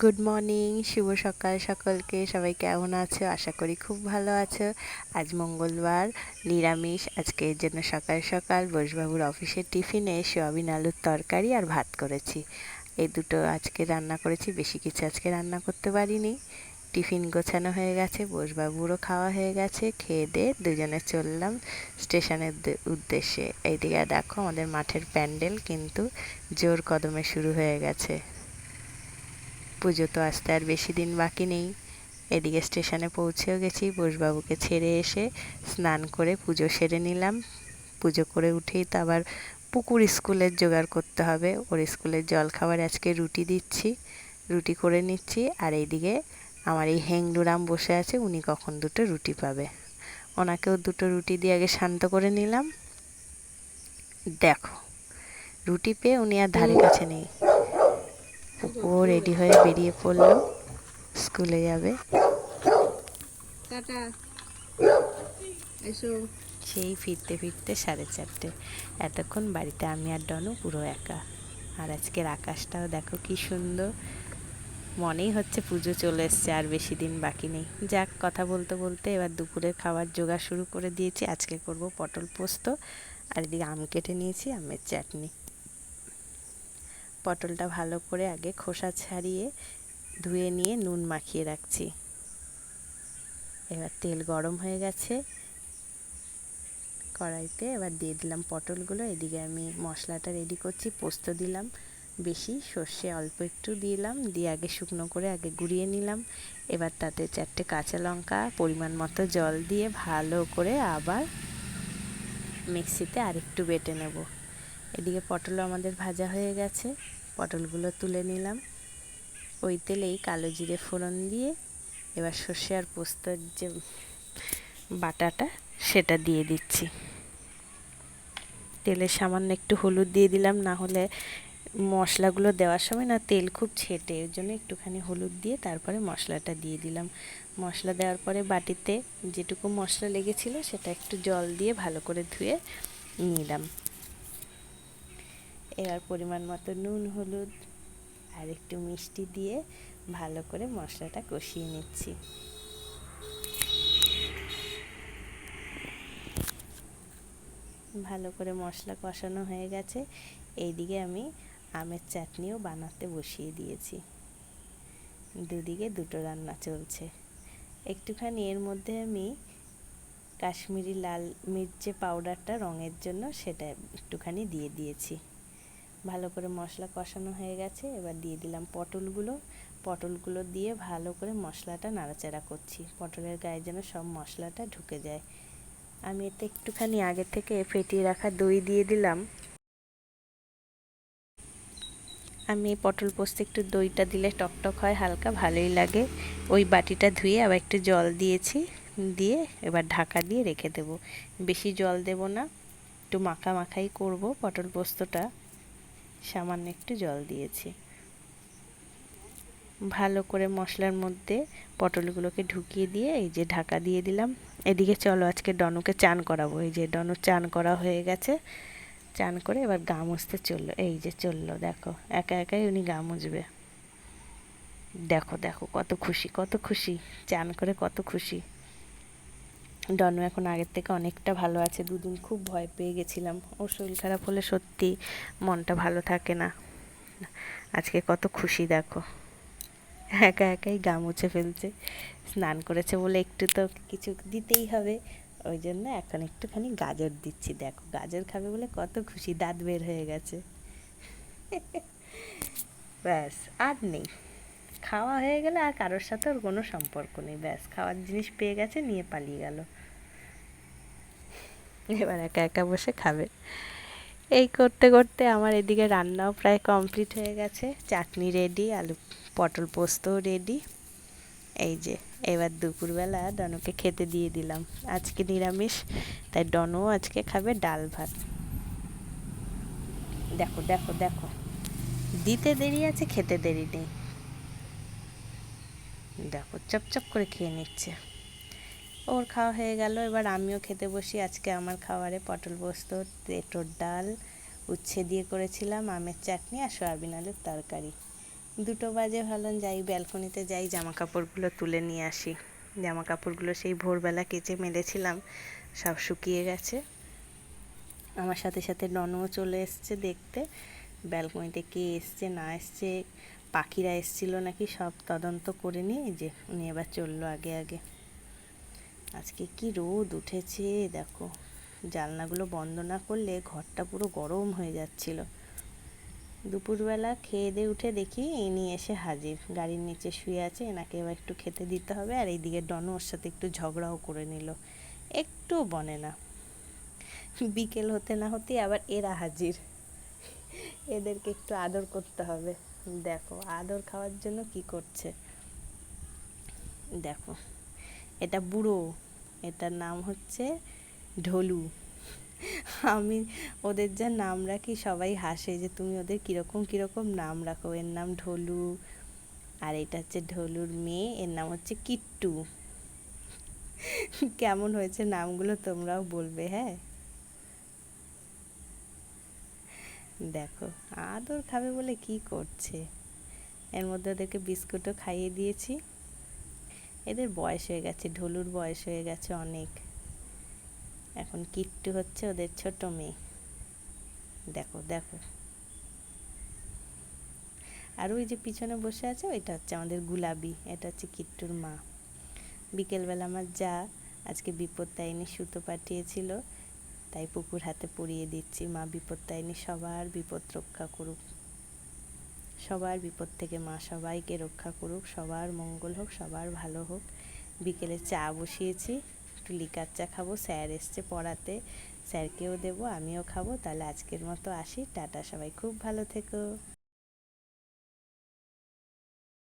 Good morning শুভ সকাল সকলকে। সবাই কেমন আছো? আশা করি খুব ভালো আছো। আজ মঙ্গলবার, নিরামিষ। আজকে এর জন্য সকাল সকাল বোসবাবুর অফিসের টিফিনে সোয়াবিন, আলুর তরকারি আর ভাত করেছি। এই দুটো আজকে রান্না করেছি, বেশি কিছু আজকে রান্না করতে পারিনি। টিফিন গোছানো হয়ে গেছে, বোসবাবুরও খাওয়া হয়ে গেছে, খেয়ে দিয়ে দুজনে চললাম স্টেশনের উদ্দেশ্যে। এইদিকে দেখো, আমাদের মাঠের প্যান্ডেল কিন্তু জোর কদমে শুরু হয়ে গেছে। পুজো তো আসতে আর বেশি দিন বাকি নেই। এদিকে স্টেশনে পৌঁছেও গেছি, বোসবাবুকে ছেড়ে এসে স্নান করে পুজো সেরে নিলাম। পুজো করে উঠেই তো আবার পুকুর স্কুলের জোগাড় করতে হবে। ওর স্কুলের জল খাবার আজকে রুটি দিচ্ছি, রুটি করে নিচ্ছি। আর এইদিকে আমার এই হেংডুরাম বসে আছে, উনি কখন দুটো রুটি পাবে। ওনাকেও দুটো রুটি দিয়ে আগে শান্ত করে নিলাম। দেখো, রুটি পেয়ে উনি আর ধারে কাছে নেই। ও রেডি হয়ে বেরিয়ে পড়ল। স্কুলে যাবে। সেই ফিরতে ফিরতে সাড়ে চারটে। এতক্ষণ বাড়িতে আমি আর ডনু পুরো একা। আর আজকের আকাশটাও দেখো কি সুন্দর। মনেই হচ্ছে পুজো চলে এসছে আর বেশি দিন বাকি নেই। যাক কথা বলতে বলতে এবার দুপুরের খাবার জোগাড় শুরু করে দিয়েছি। আজকে করব পটল পোস্ত আর এদিকে আম কেটে নিয়েছি আমের চাটনি। পটলটা ভালো করে আগে খোসা ছাড়িয়ে ধুয়ে নিয়ে নুন মাখিয়ে রাখছি। এবার তেল গরম হয়ে গেছে। কড়াইতে এবার দিয়ে দিলাম পটলগুলো। এদিকে আমি মশলাটা রেডি করছি, পোস্ত দিলাম বেশি, সর্ষে অল্প একটু দিলাম, দিয়ে আগে শুকনো করে আগে গুঁড়িয়ে নিলাম। এবার তাতে চারটে কাঁচা লঙ্কা পরিমাণ মতো জল দিয়ে ভালো করে আবার মিক্সিতে আরেকটু বেটে নেব। এদিকে পটলও আমাদের ভাজা হয়ে গেছে। পটলগুলো তুলে নিলাম। ওই তেলেই কালো জিরে ফোড়ন দিয়ে এবার সর্ষে আর পোস্তর যে বাটাটা, সেটা দিয়ে দিচ্ছি। তেলে সামান্য একটু হলুদ দিয়ে দিলাম, না হলে মশলাগুলো দেওয়ার সময় না তেল খুব ছেটে এর জন্য একটুখানি হলুদ দিয়ে তারপরে মশলাটা দিয়ে দিলাম। মশলা দেওয়ার পরে বাটিতে যেটুকু মশলা লেগেছিল, সেটা একটু জল দিয়ে ভালো করে ধুয়ে নিলাম। এবার পরিমাণ মতো নুন, হলুদ আর একটু মিষ্টি দিয়ে ভালো করে মশলাটা কষিয়ে নিচ্ছি। ভালো করে মশলা কষানো হয়ে গেছে। এইদিকে আমি আমের চাটনিও বানাতে বসিয়ে দিয়েছি। দুদিকে দুটো রান্না চলছে। একটুখানি এর মধ্যে আমি কাশ্মীরি লাল মির্চে পাউডারটা রঙের জন্য সেটা একটুখানি দিয়ে দিয়েছি। ভালো করে মশলা কষানো হয়ে গেছে, এবার দিয়ে দিলাম পটলগুলো। পটলগুলো দিয়ে ভালো করে মশলাটা নাড়াচাড়া করছি, পটলের গায়ে যেন সব মশলাটা ঢুকে যায়। আমি এতে একটুখানি আগে থেকে ফেটিয়ে রাখা দই দিয়ে দিলাম। আমি পটল পোস্ত একটু দইটা দিলে টকটক হয়, হালকা ভালোই লাগে। ওই বাটিটা ধুয়ে আবার একটু জল দিয়েছি, দিয়ে এবার ঢাকা দিয়ে রেখে দেব। বেশি জল দেব না, একটু মাখা মাখাই করব পটল পোস্তটা। সামান্য একটু জল দিয়েছি। ভালো করে মশলার মধ্যে পটলগুলোকে ঢুকিয়ে দিয়ে এই যে ঢাকা দিয়ে দিলাম। এদিকে চলো আজকে ডনুকে চান করাবো। এই যে ডনু চান করা হয়ে গেছে। চান করে এবার গা মুছতে চলল। এই যে চলল, দেখো, একা একাই উনি গা মুছবে। দেখো দেখো, কত খুশি কত খুশি। চান করে কত খুশি। ডনু এখন আগের থেকে অনেকটা ভালো আছে। দুদিন খুব ভয় পেয়ে গেছিলাম। ওর শরীর খারাপ হলে সত্যি মনটা ভালো থাকে না। আজকে কত খুশি, দেখো। একা একাই গা মুছে ফেলছে। স্নান করেছে বলে একটু তো কিছু দিতেই হবে। ওই জন্য এখন একটুখানি গাজর দিচ্ছি, দেখো। গাজর খাবে বলে কত খুশি, দাঁত বের হয়ে গেছে। ব্যাস, আর নেই। খাওয়া হয়ে গেলে আর কারোর সাথে ওর কোনো সম্পর্ক নেই। ব্যাস, খাওয়ার জিনিস পেয়ে গেছে, নিয়ে পালিয়ে গেল। এবার একা একা বসে খাবে। এই করতে করতে আমার এদিকে রান্নাও প্রায় কমপ্লিট হয়ে গেছে। চাটনি রেডি আলু পটল পোস্তও রেডি এই যে, এবার দুপুরবেলা ডনকে খেতে দিয়ে দিলাম। আজকে নিরামিষ, তাই ডনও আজকে খাবে ডাল ভাত। দেখো দেখো দেখো। দিতে দেরি আছে, খেতে দেরি নেই। দেখো চপচপ করে খেয়ে নিচ্ছে। ওর খাওয়া হয়ে গেল, এবার আমিও খেতে বসি। আজকে আমার খাবারে পটল পোস্ত তেঁটোর ডাল, উচ্ছে দিয়ে করেছিলাম, আমের চাটনি আর সয়াবিন আলুর তরকারি। দুটো বাজে ভাবলাম যাই ব্যালকনিতে যাই জামা কাপড়গুলো তুলে নিয়ে আসি। জামা কাপড়গুলো সেই ভোরবেলা কেচে মেলেছিলাম, সব শুকিয়ে গেছে। আমার সাথে সাথে ননও চলে এসছে দেখতে। ব্যালকনিতে কে এসছে, না এসছে পাখিরা এসছিল নাকি, সব তদন্ত করে নিয়ে যে উনি এবার চলল আগে আগে। আজকে কি রোদ উঠেছে, দেখো। জানলাগুলো বন্ধ না করলে ঘরটা পুরো গরম হয়ে যাচ্ছিল। দুপুরবেলা খেয়ে দিয়ে উঠে দেখি ইনি এসে হাজির। গাড়ির নিচে শুয়ে আছে, এনাকে এবার একটু খেতে দিতে হবে আর এইদিকে ডনু ওর সাথে একটু ঝগড়াও করে নিল। একটু বনে না। বিকেল হতে না হতেই আবার এরা হাজির। এদেরকে একটু আদর করতে হবে। দেখো, আদর খাওয়ার জন্য কি করছে? দেখো, এটা বুড়ো, এটার নাম হচ্ছে ঢোলু। আমি ওদের যা নাম রাখি, সবাই হাসে যে তুমি ওদের কীরকম কীরকম নাম রাখো। এর নাম ঢোলু, আর এটা হচ্ছে ঢোলুর মেয়ে, এর নাম হচ্ছে কিট্টু। কেমন হয়েছে নামগুলো তোমরাও বলবে হ্যাঁ? দেখো, আদর খাবে বলে কি করছে? এর মধ্যে ওদেরকে বিস্কুটও খাইয়ে দিয়েছি। এদের বয়স হয়ে গেছে, ঢোলুর বয়স হয়ে গেছে অনেক। এখন কিট্টু হচ্ছে ওদের ছোট মেয়ে। দেখো দেখো। আর ওই যে পিছনে বসে আছে, ওইটা হচ্ছে আমাদের গুলাবি, এটা হচ্ছে কিট্টুর মা। বিকেলবেলা আমার যা, আজকে বিপত্তায়নী সুতো পাঠিয়েছিল। তাই পুকুর হাতে পরিয়ে দিচ্ছি। মা বিপদ তাইনি সবার বিপদ রক্ষা করুক। সবার বিপদ থেকে মা সবাইকে রক্ষা করুক। সবার মঙ্গল হোক, সবার ভালো হোক। বিকেলে চা বসিয়েছি, একটু লিকার চা খাব। স্যার এসছে পড়াতে, স্যারকেও দেবো, আমিও খাব। তাহলে আজকের মতো আসি। টাটা, সবাই। খুব ভালো থেকো।